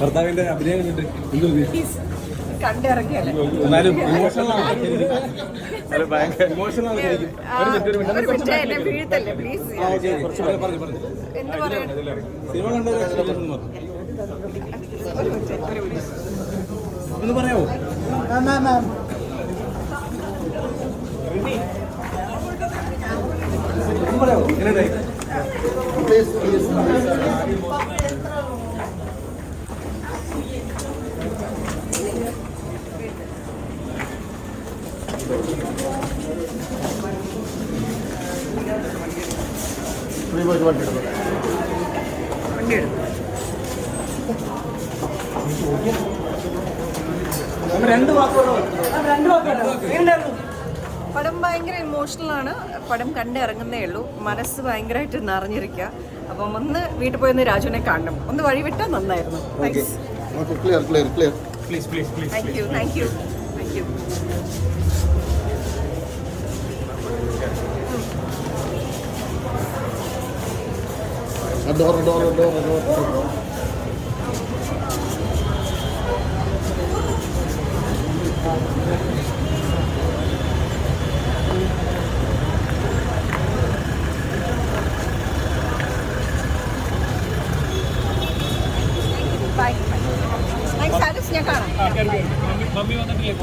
ഭർത്താവിന്റെ അഭിനയം കണ്ടിട്ട്? കണ്ടിറങ്ങിയല്ലേ? എന്നാലും ശരിക്കും. ആ, വണ്ടി രണ്ട് വാക്കുകളോ പടം ഭയങ്കര ഇമോഷണലാണ് ആണ്. പടം കണ്ടിറങ്ങുന്നേ ഉള്ളൂ. മനസ്സ് ഭയങ്കരമായിട്ട് നിറഞ്ഞിരിക്കുക. അപ്പം ഒന്ന് വീട്ടിൽ പോയി ഒന്ന് രാജുവിനെ കാണണം. ഒന്ന് വഴി വിട്ടാൽ നന്നായിരുന്നു thanks okay clear clear clear please please please thank you thank you you. Adoro, adoro, adoro, adoro. Thank you. Alice ഞാൻ കാണാം. മമ്മി വന്നിട്ടില്ലേ